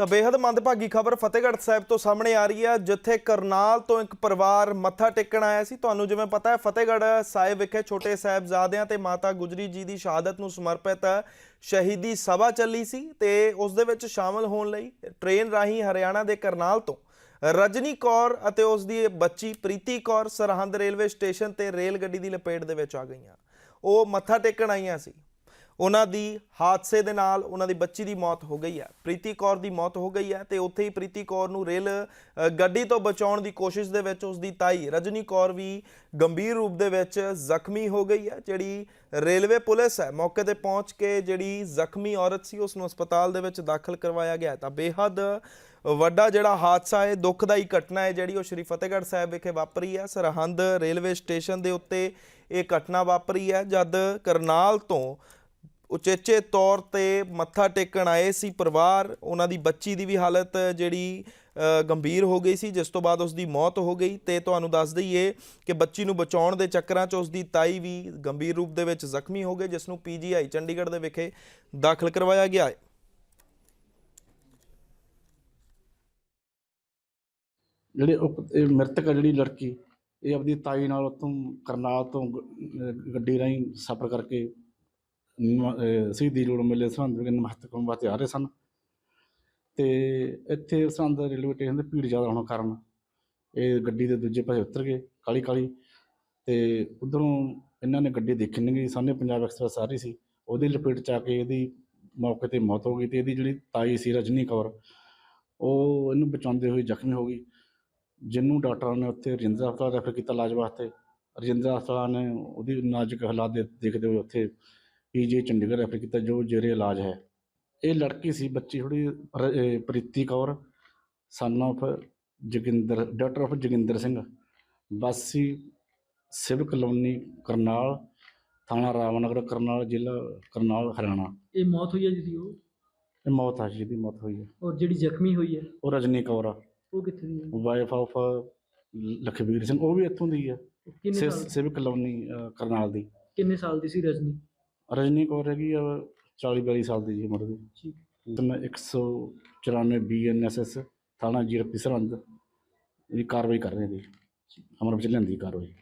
ਤਾਂ ਬੇहद ਮੰਦਭਾਗੀ ਖਬਰ ਫਤਿਹਗੜ੍ਹ ਸਾਹਿਬ ਤੋਂ ਸਾਹਮਣੇ ਆ ਰਹੀ ਹੈ, ਜਿੱਥੇ ਕਰਨਾਲ ਤੋਂ ਇੱਕ ਪਰਿਵਾਰ ਮੱਥਾ ਟੇਕਣ ਆਇਆ ਸੀ। ਤੁਹਾਨੂੰ ਜਿਵੇਂ ਪਤਾ ਹੈ, ਫਤਿਹਗੜ੍ਹ ਸਾਹਿਬ ਵਿਖੇ ਛੋਟੇ ਸਾਹਿਬਜ਼ਾਦਿਆਂ ਤੇ ਮਾਤਾ ਗੁਜਰੀ ਜੀ ਦੀ ਸ਼ਹਾਦਤ ਨੂੰ ਸਮਰਪਿਤ ਸ਼ਹੀਦੀ ਸਭਾ ਚੱਲੀ ਸੀ ਤੇ ਉਸ ਦੇ ਵਿੱਚ ਸ਼ਾਮਲ ਹੋਣ ਲਈ ਟ੍ਰੇਨ ਰਾਹੀਂ ਹਰਿਆਣਾ ਦੇ ਕਰਨਾਲ ਤੋਂ ਰਜਨੀ ਕੌਰ ਅਤੇ ਉਸ ਦੀ ਬੱਚੀ ਪ੍ਰੀਤੀ ਕੌਰ ਸਰਹੰਦ ਰੇਲਵੇ ਸਟੇਸ਼ਨ ਤੇ ਰੇਲ ਗੱਡੀ ਦੀ ਲਪੇਟ ਦੇ ਵਿੱਚ ਆ ਗਈਆਂ। ਉਹ ਮੱਥਾ ਟੇਕਣ ਆਈਆਂ ਸੀ। ਉਹਨਾਂ ਦੀ ਹਾਦਸੇ ਦੇ ਨਾਲ ਉਹਨਾਂ ਦੀ ਬੱਚੀ ਦੀ ਮੌਤ ਹੋ ਗਈ ਹੈ। ਪ੍ਰੀਤੀ ਕੌਰ ਦੀ ਮੌਤ ਹੋ ਗਈ ਹੈ ਤੇ ਉੱਥੇ ਹੀ ਪ੍ਰੀਤੀ ਕੌਰ ਨੂੰ ਰੇਲ ਗੱਡੀ ਤੋਂ ਬਚਾਉਣ ਦੀ ਕੋਸ਼ਿਸ਼ ਦੇ ਵਿੱਚ ਉਸ ਦੀ ਤਾਈ ਰਜਨੀ ਕੌਰ ਵੀ ਗੰਭੀਰ ਰੂਪ ਦੇ ਵਿੱਚ ਜ਼ਖਮੀ ਹੋ ਗਈ ਹੈ, ਜਿਹੜੀ ਰੇਲਵੇ ਪੁਲਿਸ ਹੈ। ਮੌਕੇ ਤੇ ਪਹੁੰਚ ਕੇ ਜਿਹੜੀ ਜ਼ਖਮੀ ਔਰਤ ਸੀ ਉਸ ਨੂੰ ਹਸਪਤਾਲ ਦੇ ਵਿੱਚ ਦਾਖਲ ਕਰਵਾਇਆ ਗਿਆ ਤਾਂ ਬੇਹੱਦ ਵੱਡਾ ਜਿਹੜਾ ਹਾਦਸਾ ਹੈ ਦੁਖਦਾਈ ਘਟਨਾ ਹੈ, ਜਿਹੜੀ ਉਹ ਸ਼੍ਰੀ ਫਤਿਹਗੜ੍ਹ ਸਾਹਿਬ ਵਿਖੇ ਵਾਪਰੀ ਹੈ। ਸਰਹੰਦ ਰੇਲਵੇ ਸਟੇਸ਼ਨ ਦੇ ਉੱਤੇ ਇਹ ਘਟਨਾ ਵਾਪਰੀ ਹੈ, ਜਦ ਕਰਨਾਲ ਤੋਂ ਉਚੇਚੇ ਤੌਰ ਤੇ ਮੱਥਾ ਟੇਕਣ ਆਏ ਸੀ ਪਰਿਵਾਰ। ਉਹਨਾਂ ਦੀ ਬੱਚੀ ਦੀ ਵੀ ਹਾਲਤ ਜਿਹੜੀ ਗੰਭੀਰ ਹੋ ਗਈ ਸੀ, ਜਿਸ ਤੋਂ ਬਾਅਦ ਉਸ ਦੀ ਮੌਤ ਹੋ ਗਈ। ਤੇ ਤੁਹਾਨੂੰ ਦੱਸ ਦਈਏ ਕਿ ਬੱਚੀ ਨੂੰ ਬਚਾਉਣ ਦੇ ਚੱਕਰਾਂ 'ਚ ਉਸ ਦੀ ਤਾਈ ਵੀ ਗੰਭੀਰ ਰੂਪ ਦੇ ਵਿੱਚ ਜ਼ਖਮੀ ਹੋ ਗਏ, ਜਿਸ ਨੂੰ ਪੀਜੀਆਈ ਚੰਡੀਗੜ੍ਹ ਦੇ ਵਿਖੇ ਦਾਖਲ ਕਰਵਾਇਆ ਗਿਆ ਹੈ। ਜਿਹੜੇ ਮ੍ਰਿਤਕ ਆ ਜਿਹੜੀ ਲੜਕੀ, ਇਹ ਆਪਣੀ ਤਾਈ ਨਾਲ ਉੱਥੋਂ ਕਰਨਾਲ ਤੋਂ ਗੱਡੀ ਰਾਹੀਂ ਸਫ਼ਰ ਕਰਕੇ ਨ- ਅਹ, ਸ਼ਹੀਦੀ ਜੋੜ ਮੇਲੇ ਸਰਹੰਦ ਵਿਖੇ ਨਮਸਤਕ ਵਾਸਤੇ ਆ ਰਹੇ ਸਨ। ਤੇ ਇੱਥੇ ਸਰਹੰਦ ਰੇਲਵੇ ਸਟੇਸ਼ਨ ਤੇ ਭੀੜ ਜ਼ਿਆਦਾ ਹੋਣ ਕਾਰਨ ਇਹ ਗੱਡੀ ਦੇ ਦੂਜੇ ਪਾਸੇ ਉਤਰ ਗਏ, ਕਾਲੀ ਕਾਲੀ। ਤੇ ਉਧਰੋਂ ਇਹਨਾਂ ਨੇ ਗੱਡੀ ਦੇਖੀ ਨਹੀਂ ਗਈ, ਸਾਹਮਣੇ ਪੰਜਾਬ ਐਕਸਪ੍ਰੈਸ ਆ ਰਹੀ ਸੀ। ਉਹਦੀ ਲਪੇਟ ਚ ਆ ਕੇ ਇਹਦੀ ਮੌਕੇ ਤੇ ਮੌਤ ਹੋ ਗਈ ਤੇ ਇਹਦੀ ਜਿਹੜੀ ਤਾਈ ਸੀ ਰਜਨੀ ਕੌਰ, ਉਹ ਇਹਨੂੰ ਬਚਾਉਂਦੇ ਹੋਏ ਜ਼ਖਮੀ ਹੋ ਗਈ, ਜਿਹਨੂੰ ਡਾਕਟਰਾਂ ਨੇ ਉੱਥੇ ਰਜਿੰਦਰ ਹਸਪਤਾਲ ਰੈਫਰ ਕੀਤਾ ਇਲਾਜ ਵਾਸਤੇ। ਰਜਿੰਦਰਾ ਹਸਪਤਾਲ ਨੇ ਉਹਦੀ ਨਾਜ਼ੁਕ ਹਾਲਾਤ ਦੇ, ਦੇਖਦੇ ਹੋਏ ਉੱਥੇ ਪੀਜੀ ਚੰਡੀਗੜ੍ਹ ਰੈਫਰ ਕੀਤਾ ਜੋ ਜੇਰੇ ਇਲਾਜ ਹੈ। ਇਹ ਲੜਕੀ ਸੀ ਬੱਚੀ ਥੋੜੀ Preeti Kaur son of Joginder doctor of Joginder Singh ਵਾਸੀ ਸਿਵ ਕਲੋਨੀ ਕਰਨਾਲ ਥਾਣਾ ਰਾਮਨਗਰ ਕਰਨਾਲ ਜ਼ਿਲ੍ਹਾ ਕਰਨਾਲ ਹਰਿਆਣਾ। ਇਹ ਮੌਤ ਹੋਈ ਹੈ ਜਿਹਦੀ ਉਹ? ਇਹ ਮੌਤ ਆ ਜਿਹਦੀ ਮੌਤ ਹੋਈ ਹੈ। ਔਰ ਜਿਹੜੀ ਜ਼ਖਮੀ ਹੋਈ ਹੈ? ਉਹ ਰਜਨੀ ਕੌਰ ਆ। ਉਹ ਕਿੱਥੇ ਦੀ ਹੈ? ਵਾਈਫ ਆਫ ਲਖਬੀਰ ਸਿੰਘ ਉਹ ਵੀ ਇੱਥੋਂ ਦੀ ਹੈ। ਕਿੰਨੇ ਸਿਵ ਸਾਲ ਸਿਵ ਕਲੋਨੀ ਕਰਨਾਲ ਦੀ। ਕਿੰਨੇ ਸਾਲ ਦੀ ਸੀ ਰਜਨੀ? ਰਜਨੀ ਕੌਰ ਹੈਗੀ ਆ 40 42 ਸਾਲ ਦੀ ਜੀ ਉਮਰ ਦੀ। ਠੀਕ। ਮੈਂ 194 ਬੀਐਨਐਸਐਸ ਥਾਣਾ ਜੀਰਪੀ ਸਰਹੰਦ ਦੀ ਕਾਰਵਾਈ ਕਰ ਰਹੇ ਦੀ ਅਮਰ ਵਿੱਚ ਲੈਂਦੀ ਕਾਰਵਾਈ।